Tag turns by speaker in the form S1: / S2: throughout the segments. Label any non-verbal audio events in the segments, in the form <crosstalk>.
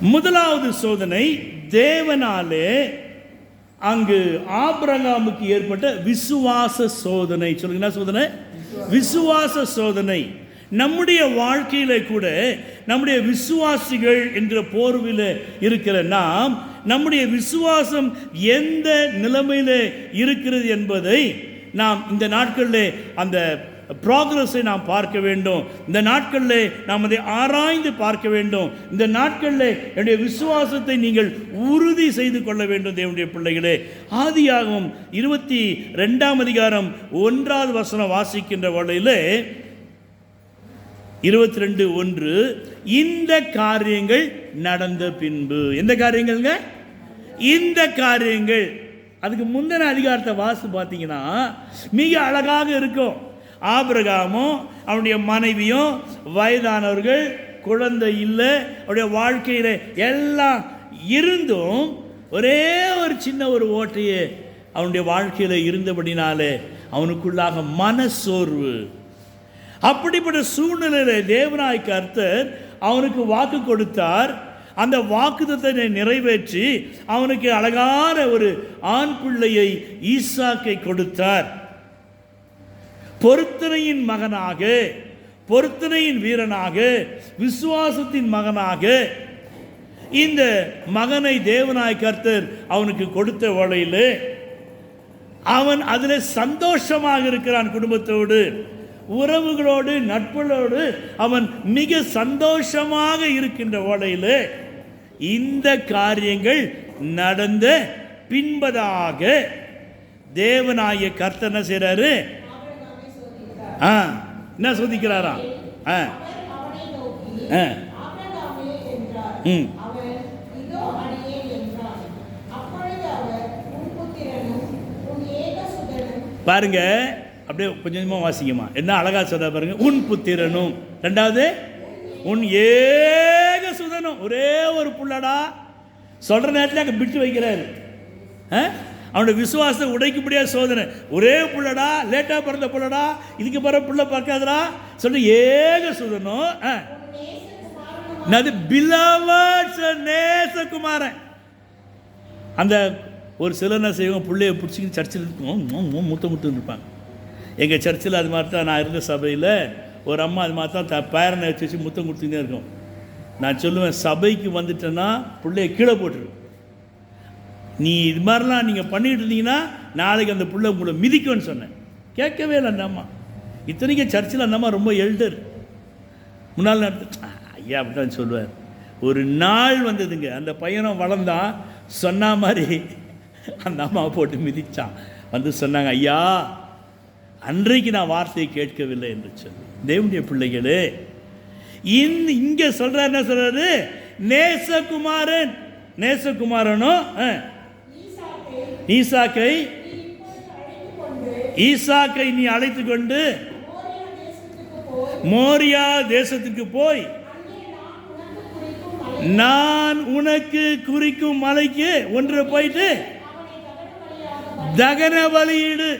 S1: முதலாவது சோதனை தேவனாலே அங்கு ஆபிரகாமுக்கு ஏற்பட்ட விசுவாச சோதனை. சொல்லுங்க என்ன சோதனை? விசுவாச சோதனை. நம்முடைய வாழ்க்கையில கூட நம்முடைய விசுவாசிகள் என்கிற போர்வில் இருக்கிற நாம் நம்முடைய விசுவாசம் எந்த நிலைமையில் இருக்கிறது என்பதை நாம் இந்த நாட்களில் அந்த ப்ராக்ரஸை நாம் பார்க்க வேண்டும். இந்த நாட்களில் நாம் அதை ஆராய்ந்து பார்க்க வேண்டும். இந்த நாட்களில் என்னுடைய விசுவாசத்தை நீங்கள் உறுதி செய்து கொள்ள வேண்டும் தேவனுடைய பிள்ளைகளே. ஆதியாகவும் இருபத்தி ரெண்டாம் அதிகாரம் ஒன்றாவது வசனம் வாசிக்கின்ற வகையில் இருபத்தி ரெண்டு ஒன்று இந்த காரியங்கள் நடந்த பின்பு. எந்த காரியங்கள்ங்க? இந்த காரியங்கள். அதுக்கு முந்தின அதிகாரத்தை வாசி பார்த்தீங்கன்னா மிக அழகாக இருக்கும். ஆபிரகாமும் அவனுடைய மனைவியும் வயதானவர்கள் குழந்தை இல்லை அவருடைய வாழ்க்கையில் எல்லாம் இருந்தும் ஒரே ஒரு சின்ன ஒரு ஓட்டையே அவனுடைய வாழ்க்கையில் இருந்தபடினாலே அவனுக்குள்ளாக மனசோர்வு அப்படிப்பட்ட சூழ்நிலையில் தேவனாய் கர்த்தர் அவனுக்கு வாக்கு கொடுத்தார். அந்த வாக்குத்தத்தை நிறைவேற்றி அவனுக்கு அழகான ஒரு ஆண் பிள்ளையை ஈசாக்கை கொடுத்தார். பொருத்தனையின் மகனாக பொருத்தனையின் வீரனாக விசுவாசத்தின் மகனாக இந்த மகனை தேவனாய் கர்த்தர் அவனுக்கு கொடுத்த வேளையில் அவன் அதில் சந்தோஷமாக இருக்கிறான் குடும்பத்தோடு உறவுகளோடு நட்புகளோடு அவன் மிக சந்தோஷமாக இருக்கின்ற வேளையில் இந்த காரியங்கள் நடந்த பின்பதாக தேவனாய கர்த்தனை செய்கிறாரு ஆ என்ன சோதிக்கிறாராம் ஆ. ஆ. ம். பாருங்க அப்படியே கொஞ்சம் கொஞ்சமாக வாசிக்குமா என்ன அழகா சொல்ற பாருங்க. உன் புத்திரனும். ரெண்டாவது உன் ஏக சுதனும். ஒரே ஒரு புள்ளடா. சொல்ற நேரத்தில் அங்கே பிட்டு வைக்கிறாரு. ஆ? அவனுடைய விசுவாசத்தை உடைக்க முடியாத சோதனை. ஒரே புள்ளடா லேட்டாக பிறந்த புள்ளடா இதுக்கு பிற புள்ள பார்க்காதடா சொல்லி ஏக சுதனும் ஆ. என்னது? பிலவட் நேசகுமாரன். அந்த ஒரு சில என்ன செய்வாங்க? பிள்ளைய பிடிச்சிக்கின்னு சர்ச்சில் இருக்கும். முத்த முத்துன்னு இருப்பாங்க. எங்கள் சர்ச்சில் அது மாதிரி தான் நான் இருந்த சபையில் ஒரு அம்மா அது மாதிரி தான் த பேரனை வச்சு வச்சு முத்தம் கொடுத்துக்கிட்டே இருக்கும். நான் சொல்லுவேன் சபைக்கு வந்துட்டேன்னா பிள்ளைய கீழே போட்டுரு. நீ இது மாதிரிலாம் நீங்கள் பண்ணிட்டு இருந்தீங்கன்னா நாளைக்கு அந்த பிள்ளை உங்களை மிதிக்கும்னு சொன்னேன். கேட்கவே இல்லை அந்த அம்மா. இத்தனைக்கும் சர்ச்சில் அந்த அம்மா ரொம்ப எல்டர் முன்னாள் நடத்து ஐயா அப்படிதான் சொல்லுவார். ஒரு நாள் வந்ததுங்க அந்த பையனும் வளர்ந்தான். சொன்ன மாதிரி அந்த அம்மாவை போட்டு மிதிச்சான். வந்து சொன்னாங்க ஐயா அன்றைக்கு நான் வார்த்தையை கேட்கவில்லை என்று சொல்லி. தேவனுடைய பிள்ளைகளே இந்த இங்கே சொல்கிறார் என்ன சொல்கிறாரு நேசகுமாரன். நேசகுமாரனும் ஆ, ஈசாக்கை ஈசாக்கை நீ அழைத்து கொண்டு மோரியா தேசத்துக்கு போய் நான் உனக்கு குறிக்கும் மலைக்கு ஒன்று போயிட்டு தகன பலியிடு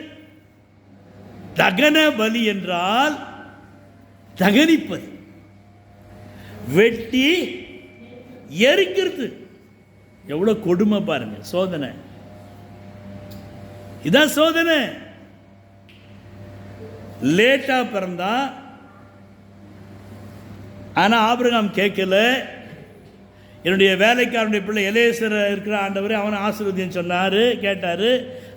S1: தகன பலி என்றால் தகனிப்பது. வெட்டி எரிக்கிறது. எவ்வளோ கொடுமை பாருங்க சோதனை. இதான் சோதனை. லேட்டா பிறந்தா ஆனா ஆபிரகாம் கேட்கல. என்னுடைய வேலைக்காரனுடைய பிள்ளை எலேசர் இருக்கிற ஆண்டவர் அவனை ஆசீர்வதின்னு சொன்னார் கேட்டார்.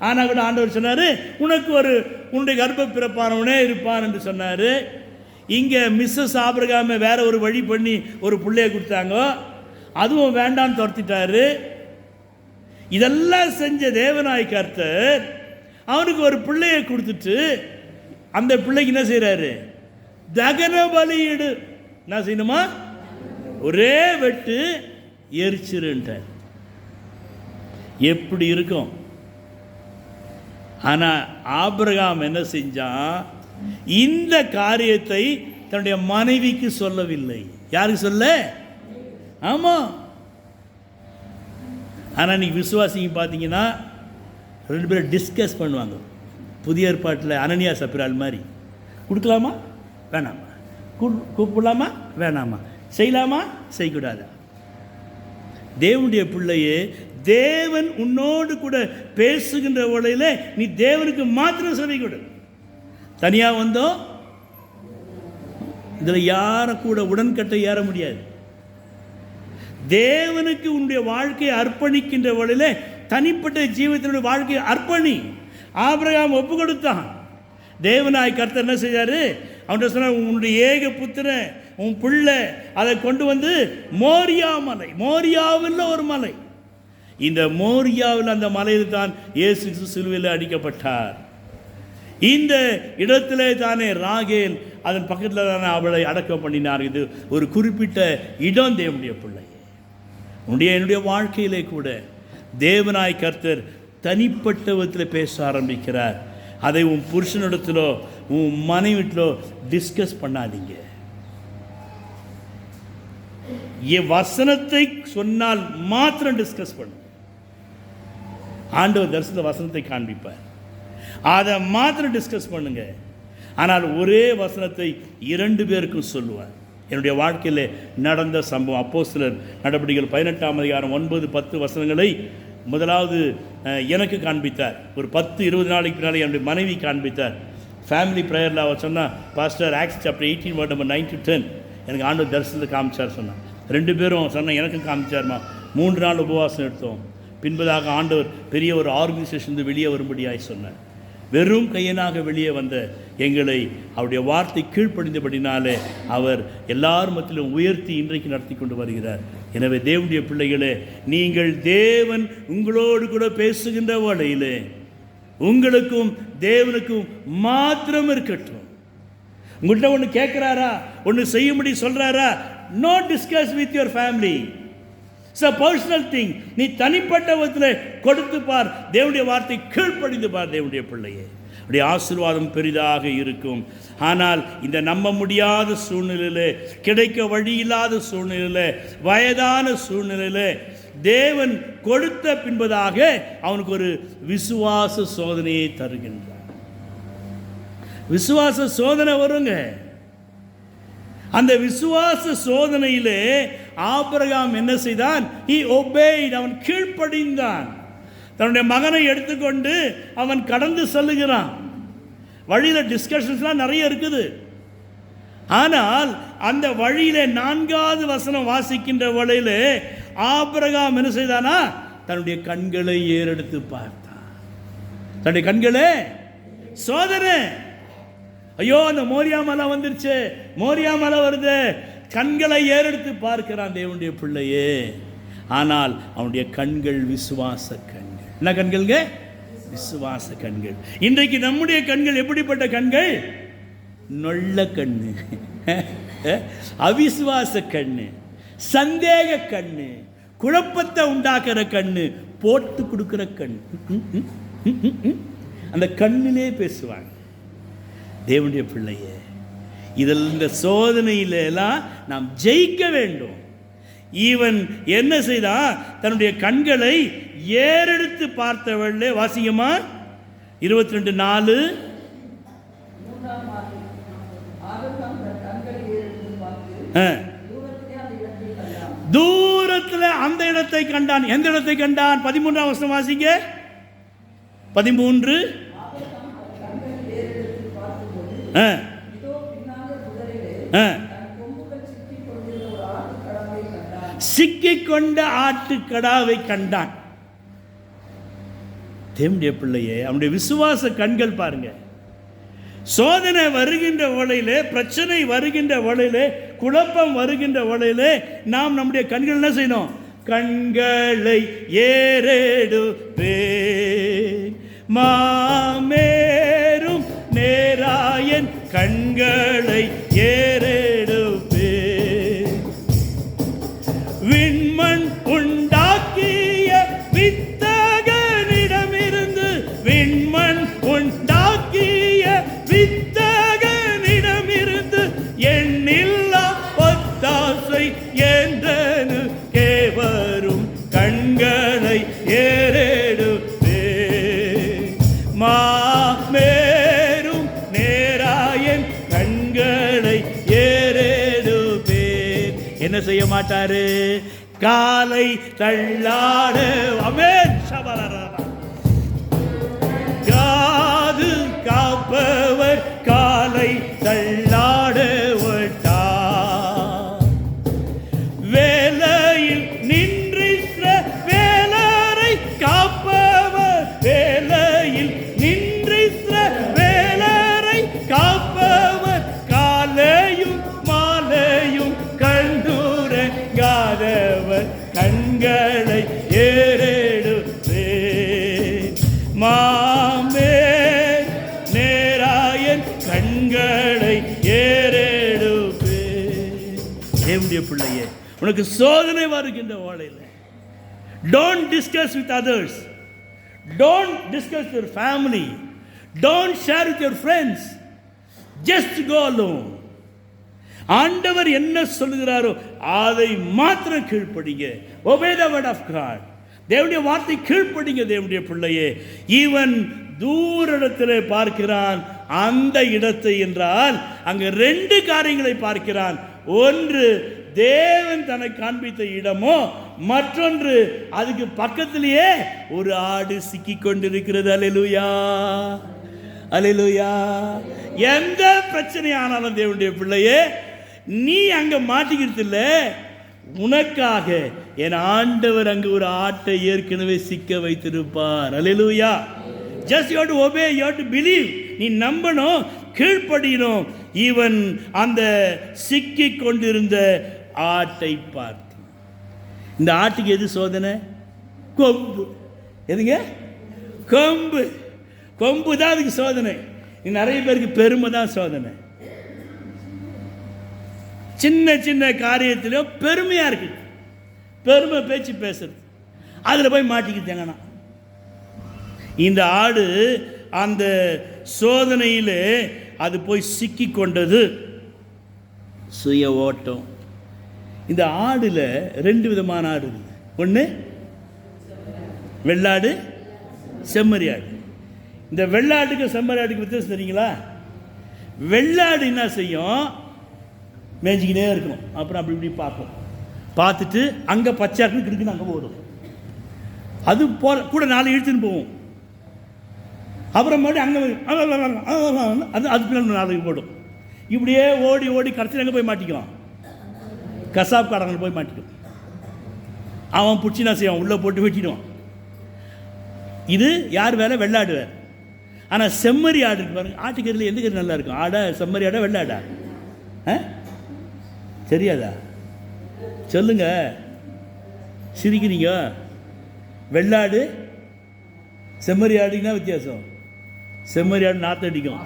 S1: ஆனால் கூட ஆண்டவர் சொன்னார் உனக்கு ஒரு உன்னுடைய கர்ப்ப பிறப்பானவனே இருப்பான் என்று சொன்னார். இங்கே மிஸ்ஸஸ் ஆபிரகாமை வேற ஒரு வழி பண்ணி ஒரு பிள்ளைய கொடுத்தாங்க. அதுவும் வேண்டான்னு துரத்திட்டாரு. இதெல்லாம் செஞ்ச தேவநாய் கர்த்தர் அவனுக்கு ஒரு பிள்ளையை கொடுத்துட்டு அந்த பிள்ளைக்கு என்ன செய்கிறாரு தகன பலியிடு என்ன செய்யணுமா? ஒரே வெட்டு எரிச்சிருன்ட்டார். எப்படி இருக்கும்? ஆனால் ஆபிரகாம் என்ன செஞ்சான்? இந்த காரியத்தை தன்னுடைய மனைவிக்கு சொல்லவில்லை. யாருக்கு சொல்ல? ஆமாம் ஆனால் நீங்கள் விசுவாசிங்க பார்த்தீங்கன்னா ரெண்டு பேரும் டிஸ்கஸ் பண்ணுவாங்க. புதிய ஏற்பாட்டில் அனனியா சப்பிரால் மாதிரி. கொடுக்கலாமா? வேணாமா. கூ- கூப்பிடலாமா? வேணாமா. செய்யலாமா? செய்யக்கூடாதா? தேவனுடைய பிள்ளையே தேவன் உன்னோடு கூட பேசுகின்ற உலையில் நீ தேவனுக்கு மாத்திரம் செவி கொடு. தனியாக வந்தோம் இதில் யாரும் கூட உடன்கட்டை ஏற முடியாது. தேவனுக்கு உன்னுடைய வாழ்க்கையை அர்ப்பணிக்கின்ற வழியில் தனிப்பட்ட ஜீவத்தினுடைய வாழ்க்கையை அர்ப்பணி. ஆபிரகாம் ஒப்பு கொடுத்தான் தேவனாய் கர்த்தர் என்ன செய்தார்? அவன்கிட்ட சொன்ன உன்னுடைய ஏக புத்திரன் உன் பிள்ளை அதை கொண்டு வந்து மோரியா மலை மோரியாவில் ஒரு மலை. இந்த மோரியாவில் அந்த மலையில் தான் இயேசு சிலுவையில் அடிக்கப்பட்டார். இந்த இடத்திலே தானே ராகேல் அதன் பக்கத்தில் தானே அவளை அடக்கம் பண்ணினார். இது ஒரு குறிப்பிட்ட இடம் தேவனுடைய பிள்ளை. உன்னுடைய என்னுடைய வாழ்க்கையிலே கூட தேவனாய் கர்த்தர் தனிப்பட்ட விதத்தில் பேச ஆரம்பிக்கிறார். அதை உன் புருஷனிடத்திலோ உன் மனைவிட்டிலோ டிஸ்கஸ் பண்ணாதீங்க. என் வசனத்தை சொன்னால் மாத்திரம் டிஸ்கஸ் பண்ணும் ஆண்டவர் தரிசன வசனத்தை காண்பிப்பார். அதை மாத்திரம் டிஸ்கஸ் பண்ணுங்க. ஆனால் ஒரே வசனத்தை இரண்டு பேருக்கும் சொல்லுவார். என்னுடைய வாழ்க்கையில் நடந்த சம்பவம். அப்போ சிலர் நடவடிக்கைகள் பதினெட்டாம் அதிகாரம் ஒன்பது பத்து வசனங்களை முதலாவது எனக்கு காண்பித்தார். ஒரு பத்து இருபது நாளைக்கு பின்னாடி என்னுடைய மனைவி காண்பித்தார். ஃபேமிலி ப்ரேயரில் அவர் சொன்னால் pastor Acts chapter eighteen word number nine to ten எனக்கு ஆண்டு தரிசனத்தை காமிச்சார் சொன்னான் ரெண்டு பேரும் சொன்ன எனக்கும் காமிச்சார்மா? மூன்று நாள் உபவாசம் எடுத்தோம். பின்பதாக ஆண்டவர் பெரிய ஒரு ஆர்கனைசேஷன் வெளியே வரும்படியாய் சொன்னார். வெறும் கையனாக வெளியே வந்த எங்களை அவருடைய வார்த்தை கீழ்ப்படிந்தபடினாலே அவர் எல்லார் மத்திலும் உயர்த்தி இன்றைக்கு நடத்தி கொண்டு வருகிறார். எனவே தேவனுடைய பிள்ளைகளே நீங்கள் தேவன் உங்களோடு கூட பேசுகின்ற வழியிலே உங்களுக்கும் தேவனுக்கும் மாத்திரம் இருக்கட்டும். உங்கள்கிட்ட ஒன்று கேட்குறாரா? ஒன்று செய்யும்படி சொல்கிறாரா no discuss with your family it's a personal thing நீ தனிப்பட்ட விதத்தில் கொடுத்து பார். தேவனுடைய வார்த்தை கீழ்ப்படிந்து பார் தேவனுடைய பிள்ளையே. அப்படி ஆசீர்வாதம் பெரிதாக இருக்கும். ஆனால் இந்த நம்ப முடியாத சூழ்நிலையில் கிடைக்க வழி இல்லாத சூழ்நிலையில் வயதான சூழ்நிலையில் தேவன் கொடுத்த பின்பதாக அவனுக்கு ஒரு விசுவாச சோதனையை தருகின்றார். விசுவாச சோதனை வருங்க. அந்த விசுவாச சோதனையிலே ஆபிரகாம் என்ன செய்தான்? ஹி obeyed அவன் கீழ்ப்படிந்தான். தன்னுடைய மகனை எடுத்துக்கொண்டு அவன் கடந்து செல்லுகிறான். வழியில் டிஸ்கஷன்ஸ்லாம் நிறைய இருக்குது. ஆனால் அந்த வழியில் நான்காவது வசனம் வாசிக்கின்ற வழியில் ஆபிரகாம் என்ன செய்தானா? தன்னுடைய கண்களை ஏறெடுத்து பார்த்தான். தன்னுடைய கண்களே சோதனை! ஐயோ அந்த மோரியா மலை வந்துருச்சு. மோரியா மலை வருது. கண்களை ஏறெடுத்து பார்க்கிறான் தேவனுடைய பிள்ளையே. ஆனால் அவனுடைய கண்கள் விசுவாச கண்கள். என்ன கண்கள்ங்க? விசுவாச கண்கள். இன்றைக்கு நம்முடைய கண்கள் எப்படிப்பட்ட கண்கள்? நொல்ல கண்ணு. <laughs> அவிசுவாச கண்ணு. சந்தேக கண்ணு. குழப்பத்தை உண்டாக்குற கண்ணு. போட்டு கொடுக்குற கண். <laughs> அந்த கண்ணிலே பேசுவாங்க. தேவனுடைய பிள்ளையே இதில் இந்த சோதனையில எல்லாம் நாம் ஜெயிக்க வேண்டும். இவன் என்ன செய்தான் தன்னுடைய கண்களை ஏறெடுத்து பார்த்தவள்ளே வாசிங்கம்மா இருபத்தி ரெண்டு நாலு.
S2: தூரத்திலே அந்த இடத்தை கண்டான்.
S1: எந்த இடத்தை கண்டான்? பதிமூன்றாம் வருஷம் வாசிங்க. பதிமூன்று. ஆ,
S2: குதிரையிலே சிக்கிக் ஆட்டுக்கடாவை கண்டான்.
S1: கொண்ட ஆட்டுக்கடாவை கண்டான் தேவனுடைய பிள்ளையே அவனுடைய விசுவாச கண்கள் பாருங்க. சோதனை வருகின்ற வேளையிலே பிரச்சனை வருகின்ற வேளையிலே குழப்பம் வருகின்ற வலையிலே நாம் நம்முடைய கண்கள் என்ன செய்யணும்? கண்களை ஏறெடுப்பே மாமேரும் நேராயன் கண்களை ஏ செய்ய மாட்டாரு காலை தள்ளாடு அமேன் சபரரா காது காப்பவர் காலை தள்ளாடு தேவனுடைய பிள்ளையே உனக்கு சோதனை வருகின்ற வாழையில் don't discuss with others don't discuss your family don't share with your friends just go alone ஆண்டவர் என்ன சொல்லுகிறாரோ அதை மாத்திரம் கீழ்ப்படிங்க. Obey the word of God தேவனுடைய வார்த்தை கீழ்ப்படிங்க தேவனுடைய பிள்ளையே. ஈவன் தூர இடத்துல பார்க்கிறான் அந்த இடத்தை என்றால் அங்கு ரெண்டு காரியங்களை பார்க்கிறான். ஒன்று தேவன் தனக்கு காண்பித்த இடமோ மற்றொன்று அதுக்கு பக்கத்திலேயே ஒரு ஆடு சிக்கி கொண்டிருக்கிறது அலையலுயா அலையலுயா எந்த பிரச்சனை ஆனாலும் தேவனுடைய பிள்ளையே நீ அங்க மாட்டிக்கிறது இல்லை. உனக்காக என் ஆண்டவர் அங்கு ஒரு ஆட்டை ஏற்கனவே சிக்க வைத்திருப்பார். அலையலுயா ஜஸ்ட் யோட் ஒபே யோட் டு பிலீவ் நீ நம்பணும் கீழ்ப்படியணும். இவன் அந்த சிக்கி கொண்டிருந்த ஆட்டை பார்த்து. இந்த ஆட்டுக்கு எது சோதனை? கொம்பு. எதுங்க? கொம்பு. கொம்பு தான் அதுக்கு சோதனை. நிறைய பேருக்கு பெருமை தான் சோதனை. சின்ன சின்ன காரியத்திலும் பெருமையாக இருக்கு. பெருமை பேச்சு பேசுறது. அதில் போய் மாட்டிக்கிட்டாங்கண்ணா இந்த ஆடு அந்த சோதனையில் அது போய் சிக்கி கொண்டது. சுய ஓட்டம். இந்த ஆடில் ரெண்டு விதமான ஆடு இருக்குது ஒன்று வெள்ளாடு செம்மறி ஆடு இந்த வெள்ளாட்டுக்கு செம்மறி ஆட்டுக்கு வித்தியாசம் தெரியுங்களா வெள்ளாடு என்ன செய்யும் மேய்ஞ்சிக்கிட்டே இருக்கும் அப்புறம் அப்படி இப்படி பார்க்கும் பார்த்துட்டு அங்கே பச்சை இருக்கு கிடுக்குன்னு அங்கே ஓடும் அது போற கூட நாலு இழுத்துன்னு போகும் அப்புறம் மறுபடியும் அங்கே அது அது பின்னாடி நாளைக்கு போடும் இப்படியே ஓடி ஓடி கடைசியில் அங்கே போய் மாட்டிக்கலாம் கசாப் காரங்க போய் மாட்டிக்கும் அவன் பிடிச்சினா செய்வான்? உள்ளே போட்டு வெட்டிடுவான். இது யார் வேலை? வெள்ளாடு வேறு ஆனால் செம்மறி ஆடு இருக்கு பாருங்க. ஆட்டுக்கறியில் எந்த கறி நல்லா இருக்கும்? ஆடா செம்மறி ஆடா வெள்ளாடா? ஆ? தெரியாதா? சொல்லுங்க. சிரிக்கிறீங்க? வெள்ளாடு செம்மறி ஆடுங்கன்னா வித்தியாசம். செம்மறி ஆடு நாற்று அடிக்கும்.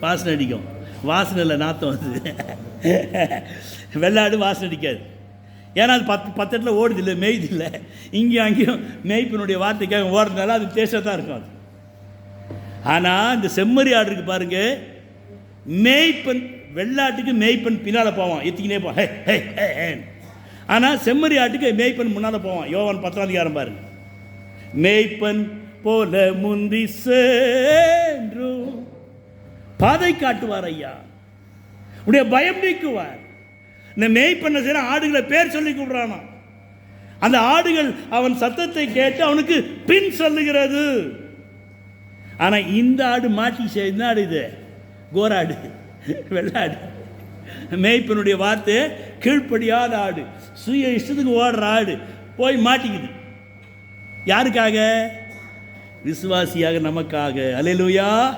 S1: பாசனை அடிக்கும். வாசனை இல்லை நாற்றம் வந்து. வெள்ளாடு வாசனை அடிக்காது. ஏன்னா அது பத்து பத்து இடத்துல ஓடுது இல்லை மேய்து இல்லை இங்கேயும் அங்கேயும் மேய்ப்பினுடைய வார்த்தைக்காக ஓடுறதுனால அது டேஸ்ட்டாக தான் இருக்கும் அது. ஆனால் இந்த செம்மறி ஆடு இருக்கு பாருங்க. மேய்ப்பன் வெள்ளாட்டுக்கு மேய்ப்பன் பின்னால் போவான். எத்திக்கினே போவான் ஆனால் செம்மறி ஆட்டுக்கு மேய்ப்பன் முன்னால் போவான். யோவான் பத்தாம் அதிகாரம் பாருங்க. மேய்ப்பன் போல முந்தி சென்று பாதை காட்டுவார் ஐயா. உடைய பயம் நீக்குவார். இந்த மேய்ப்பண்ண செய்கிற ஆடுகளை பேர் சொல்லி கூப்பிடுறானா அந்த ஆடுகள் அவன் சத்தத்தை கேட்டு அவனுக்கு பின் சொல்லுகிறது. ஆனால் இந்த ஆடு மாட்டி செ- ஆடு இது? கோராடு. வெள்ளாடு. மேய்ப்பனுடைய வார்த்தை கீழ்ப்படியாத ஆடு. சுய இஷ்டத்துக்கு ஓடுற ஆடு. போய் மாட்டிக்குது. யாருக்காக? விசுவாசியாக நமக்காக. அலையலூயா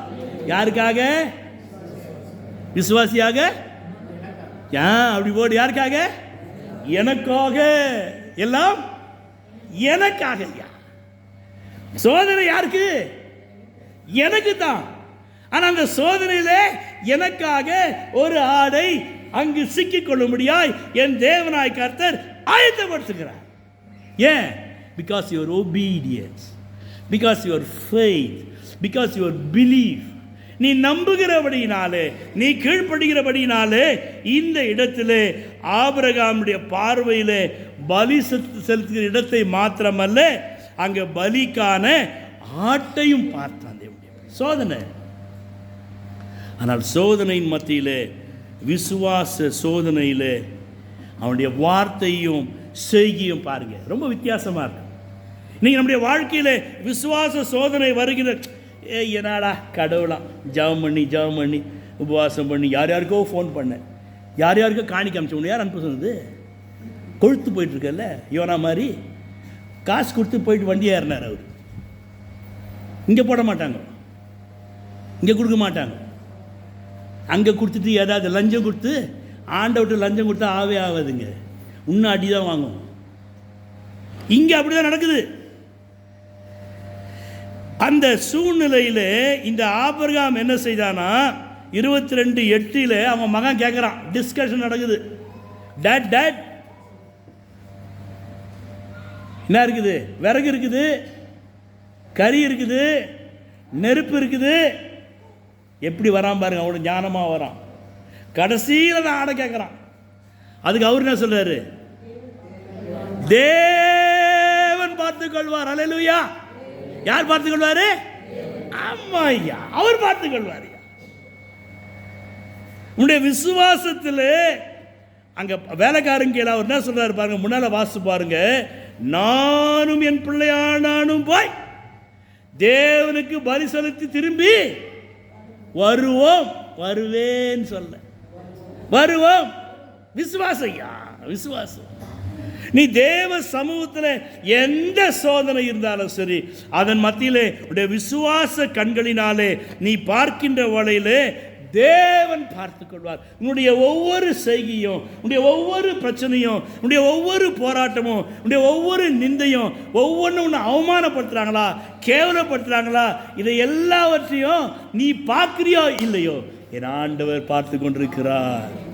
S1: யாருக்காக? விசுவாசியாக? ஏன் அப்படி போடு. யாருக்காக? எனக்காக. எல்லாம் எனக்காக ஐயா சோதனை யாருக்கு? எனக்கு தான் ஆனால் அந்த சோதனையில எனக்காக ஒரு ஆடை அங்கு சிக்கிக் கொள்ளும்படியாய் என் தேவனாய் கர்த்தர் ஆயத்தப்படுத்துகிறார். ஏன்? Because your obedience because your faith because your belief நீ நம்புகிறபடியினாலே நீ கீழ்ப்படுகிறபடியினாலே இந்த இடத்திலே ஆபரகாமுடைய பார்வையிலே பலி செலுத்து- செலுத்துகிற இடத்தை மாத்திரமல்ல அங்கே பலிக்கான ஆட்டையும் பார்த்தான் தேவனுடைய சோதனை. ஆனால் சோதனையின் மத்தியிலே விசுவாச சோதனையிலே அவனுடைய வார்த்தையும் செய்கியும் பாருங்க. ரொம்ப வித்தியாசமாக இருக்கும் நீங்கள் நம்முடைய வாழ்க்கையில் விசுவாச சோதனை வருகிற ஏ என்னடா கடவுளாம் ஜெபம் பண்ணி ஜெபம் பண்ணி உபவாசம் பண்ணி யார் யாருக்கோ ஃபோன் பண்ணேன். யார் யாருக்கோ காணிக்க அமிச்சு உன்னை யார் அனுப்ப சொன்னது? கொழுத்து போயிட்டுருக்கல்ல யோனா மாதிரி. காசு கொடுத்து போயிட்டு வண்டி ஏறினார் அவர். இங்கே போட மாட்டாங்க. இங்கே கொடுக்க மாட்டாங்க. அங்கே கொடுத்துட்டு ஏதாவது லஞ்சம் கொடுத்து ஆண்டவர்கிட்ட லஞ்சம் கொடுத்தா ஆவே ஆகாதுங்க. இன்னும் அடி தான் வாங்கும் இங்கே அப்படிதான் நடக்குது. அந்த சூழ்நிலையில் இந்த ஆபர்காம் என்ன செய்தானா? இருபத்தி ரெண்டு எட்டில் அவன் மகன் கேட்குறான் டிஸ்கஷன் நடக்குது. டேட் டேட் என்ன இருக்குது? விறகு இருக்குது. கறி இருக்குது. நெருப்பு இருக்குது. எப்படி வரான் பாருங்க அவனோட ஞானமாக வரான். கடைசியில் தான் ஆட கேட்குறான் அதுக்கு அவர் என்ன சொல்கிறாரு தேவன் பார்த்து கொள்வார் அலையலுயா யார் பார்த்து கொள்வாரு? ஆமா ஐயா அவர் பார்த்து கொள்வார். உன்னுடைய விசுவாசத்தில் அங்க வேலைக்காரங்க கீழே அவர் என்ன சொல்றாரு பாருங்க முன்னால வாசு பாருங்க. நானும் என் பிள்ளையானானும் போய் தேவனுக்கு பலி செலுத்தி திரும்பி வருவோம் வருவேன்னு சொல்ல. வருவோம். விசுவாசம் ஐயா விசுவாசம். நீ தேவ சமூகத்தில் எந்த சோதனை இருந்தாலும் சரி அதன் மத்தியிலே உடைய விசுவாச கண்களினாலே நீ பார்க்கின்ற வேளையிலே தேவன் பார்த்து கொள்வார். உன்னுடைய ஒவ்வொரு செய்கையும் உன்னுடைய ஒவ்வொரு பிரச்சனையும் உன்னுடைய ஒவ்வொரு போராட்டமும் உன்னுடைய ஒவ்வொரு நிந்தையும் ஒவ்வொன்றும் உன்னை அவமானப்படுத்துகிறாங்களா கேவலப்படுத்துகிறாங்களா இதை எல்லாவற்றையும் நீ பார்க்குறியோ இல்லையோ என் ஆண்டவர் பார்த்து கொண்டிருக்கிறார்.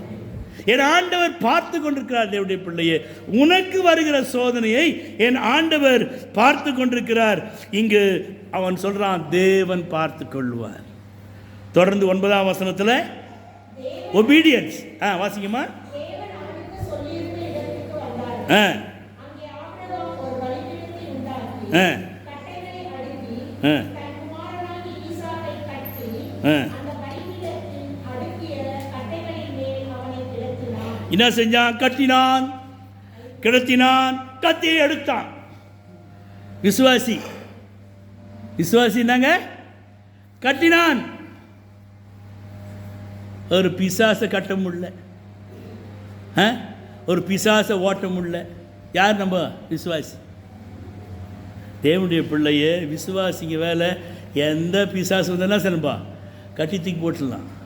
S1: என் ஆண்டவர் பார்த்து கொண்டிருக்கிறார் தேவனுடைய பிள்ளையே. உனக்கு வருகிற சோதனையை என் ஆண்டவர் பார்த்து கொண்டிருக்கிறார். இங்கு அவன் சொல்றான் தேவன் பார்த்து கொள்வார். தொடர்ந்து ஒன்பதாம் வசனத்தில் ஒபீடியன்ஸ் ஆ
S3: வந்தார்
S1: ஆ. ஆ. ஆ. ஆ. என்ன செஞ்சான்? கட்டினான். கிடத்தினான். கத்தியை எடுத்தான். விசுவாசி. விசுவாசி என்னங்க? கட்டினான். ஒரு பிசாசை கட்ட முடியல. ஆ? ஒரு பிசாசை ஓட்ட முடியல. யார் நம்ம? விசுவாசி. தேவனுடைய பிள்ளையே விசுவாசிங்க வேலை. எந்த பிசாசு வந்ததுன்னா சரிப்பா கட்டி தூக்கி போட்டுடலாம்.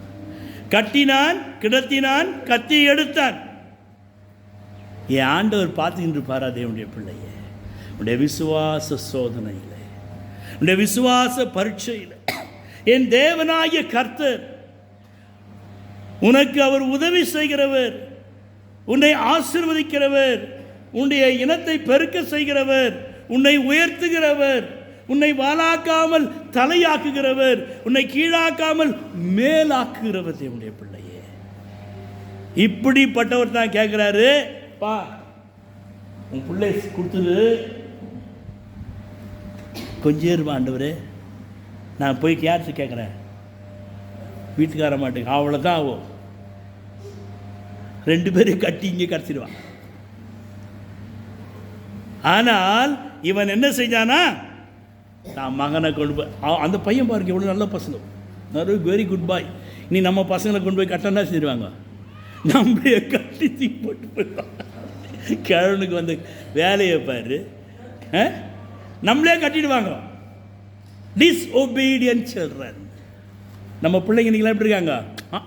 S1: கட்டினான் கிடத்தினான் கத்தி எடுத்தான். என் ஆண்டவர் பார்த்துக்கிட்டு இருப்பாரா தேவனுடைய பிள்ளைய? உன்னுடைய விசுவாச சோதனையில் உன்னுடைய விசுவாச பரீட்சையில். என் தேவனாகிய கர்த்தர் உனக்கு அவர் உதவி செய்கிறவர் உன்னை ஆசிர்வதிக்கிறவர் உன்னுடைய இனத்தை பெருக்க செய்கிறவர் உன்னை உயர்த்துகிறவர் உன்னை வாலாக்காமல் தலையாக்குகிறவர் உன்னை கீழாக்காமல் மேலாக்குகிறவர் தேவனுடைய பிள்ளையே. இப்படிப்பட்டவர் தான் கேட்குறாரு பா உன் பிள்ளை கொடுத்துரு கொஞ்சம் இருமா நான் போய் யார்கிட்ட கேட்குறேன் வீட்டுக்கார மாட்டேங்க அவ்வளோதான் ஆகும். ரெண்டு பேரும் கட்டி இங்கே கிடச்சிடுவான் ஆனால் இவன் என்ன செஞ்சானா நான் மகனை கொண்டு போய் அந்த பையன் பாருங்க எவ்வளோ நல்ல பசங்க. நிறைய வெரி குட் பாய் நீ நம்ம பசங்களை கொண்டு போய் கட்டணா செஞ்சிருவாங்க நம்மளே கட்டி தீ போட்டு போயிடுவாங்க. கிழவனுக்கு வந்து வேலையை பாரு. ஆ? நம்மளே கட்டிடுவாங்க. டிஸ்ஒபீடியன்ட் சில்ட்ரன் நம்ம பிள்ளைங்க நீங்களாம் எப்படி இருக்காங்க?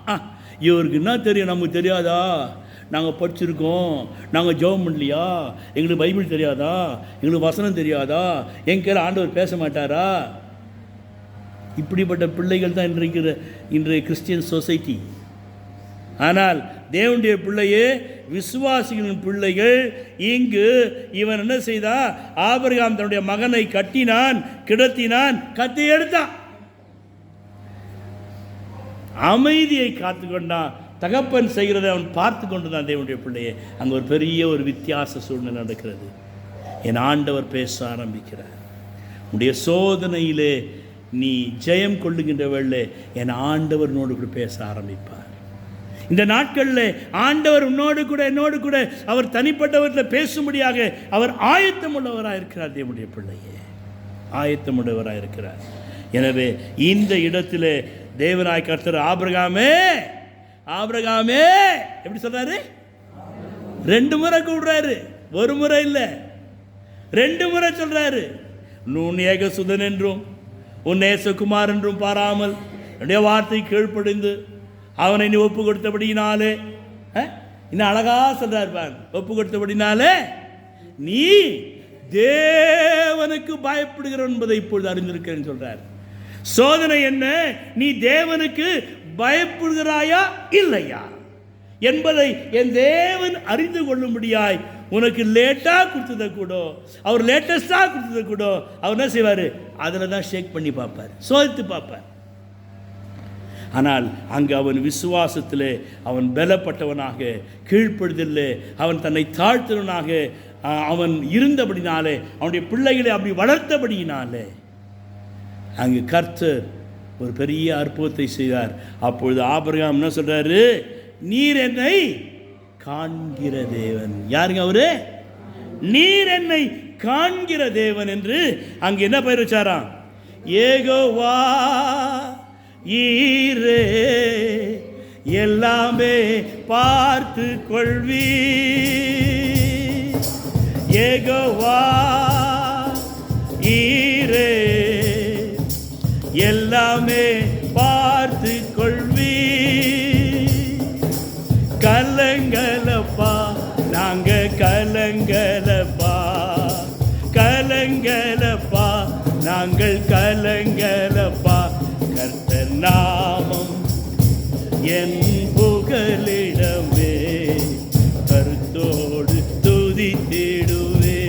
S1: ஆ, இவருக்கு என்ன தெரியும்? நமக்கு தெரியாதா? நாங்கள் படிச்சிருக்கோம். நாங்கள் ஜெபம் பண்ணலையா? எங்களுக்கு பைபிள் தெரியாதா? எங்களுக்கு வசனம் தெரியாதா? என் கையில் ஆண்டவர் பேச மாட்டாரா? இப்படிப்பட்ட பிள்ளைகள் தான் இன்றைக்கு இன்றைய கிறிஸ்டியன் சொசைட்டி ஆனால் தேவனுடைய பிள்ளையே விசுவாசிகளின் பிள்ளைகள் இங்கு இவன் என்ன செய்தான் ஆபிரகாம் தன்னுடைய மகனை கட்டினான் கிடத்தினான் கத்தி எடுத்தான். அமைதியை காத்து கொண்டான் தகப்பன் செய்கிறதை அவன் பார்த்து கொண்டு தான் தேவனுடைய பிள்ளையே. அங்கே ஒரு பெரிய ஒரு வித்தியாச சூழ்நிலை நடக்கிறது. என் ஆண்டவர் பேச ஆரம்பிக்கிறார். உடைய சோதனையிலே நீ ஜெயம் கொள்ளுகின்ற வேளை என் ஆண்டவர்னோடு கூட பேச ஆரம்பிப்பார். இந்த நாட்களில் ஆண்டவர் உன்னோடு கூட என்னோடு கூட அவர் தனிப்பட்டவரில் பேசும்படியாக அவர் ஆயத்தம் உள்ளவராக இருக்கிறார் தேவனுடைய பிள்ளையே. ஆயத்தம் உள்ளவராக இருக்கிறார் எனவே இந்த இடத்திலே தேவனாய் கர்த்தர் ஆபிரகாமே ஆபிரகாமே எப்படி சொல்றாரு? ரெண்டு முறை கூடுறாரு ஒரு முறை இல்லை. ரெண்டு முறை சொல்றாரு. ஏக ஏகசுதன் என்றும் உன் நேசகுமார் என்றும் பாராமல் என்னுடைய வார்த்தை கீழ்ப்படிந்து அவனை நீ ஒப்பு கொடுத்தபடினாலே இன்னும் அழகா சொல்றார் பார். ஒப்பு கொடுத்தபடினாலே நீ தேவனுக்கு பயப்படுகிறவன் என்பதை இப்பொழுது அறிந்திருக்கிறேன்னு சொல்றார். சோதனை என்ன? நீ தேவனுக்கு பயப்படுகிறாயா இல்லையா? என்பதை என் தேவன் அறிந்து கொள்ளும்படியாய் உனக்கு லேட்டாக கொடுத்ததை கூட. அவர் லேட்டஸ்டாக கொடுத்ததை கூட. அவர் என்ன செய்வார்? அதில் தான் ஷேக் பண்ணி பார்ப்பார். சோதித்து பார்ப்பார். ஆனால் அங்கு அவன் விசுவாசத்தில் அவன் பலப்பட்டவனாக கீழ்ப்படுதில்லை அவன் தன்னை தாழ்த்தவனாக அவன் இருந்தபடினாலே அவனுடைய பிள்ளைகளை அப்படி வளர்த்தபடியினாலே அங்கு கர்த்தர் ஒரு பெரிய அற்புதத்தை செய்தார். அப்பொழுது ஆபிரகாம் என்ன சொல்கிறாரு நீர் என்னை காண்கிற தேவன். யாருங்க அவரு? நீர் என்னை காண்கிற தேவன் என்று அங்கு என்ன பெயர் வச்சாராம்? ஏகோவா ஈரே எல்லாமே பார்த்து கொள்வீ ஏகோவா எல்லாமே பார்த்து கொள்வி கலங்கலப்பா நாங்க கலங்கலப்பா. கலங்கலப்பா நாங்கள் கலங்கலப்பா. கர்த்த நாமம் என் புகலிடமே கருத்தோடு துதித்திடுவே.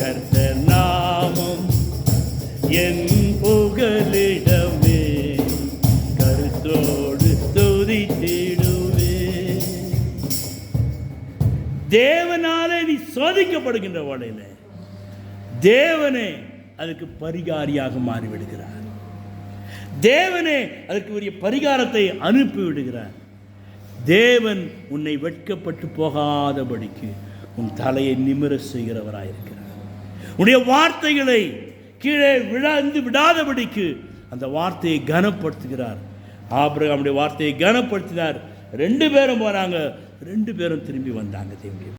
S1: கர்த்த நாமம் என் சோதிக்கப்படுகின்ற வேளையில் தேவனே அதுக்கு பரிகாரியாக மாறிவிடுகிறார். தேவனே அதற்கு உரிய பரிகாரத்தை அனுப்பி விடுகிறார் தேவன் உன்னை வெட்கப்பட்டு போகாதபடிக்கு உன் தலையை நிமிர செய்கிறவராயிருக்கிறார். உன்னுடைய வார்த்தைகளை கீழே விழாந்து விடாதபடிக்கு அந்த வார்த்தையை கனப்படுத்துகிறார். ஆபிரகாமுடைய வார்த்தையை கனப்படுத்தினார். ரெண்டு பேரும் போனாங்க. ரெண்டு பேரும் திரும்பி வந்தாங்க தேவனுடைய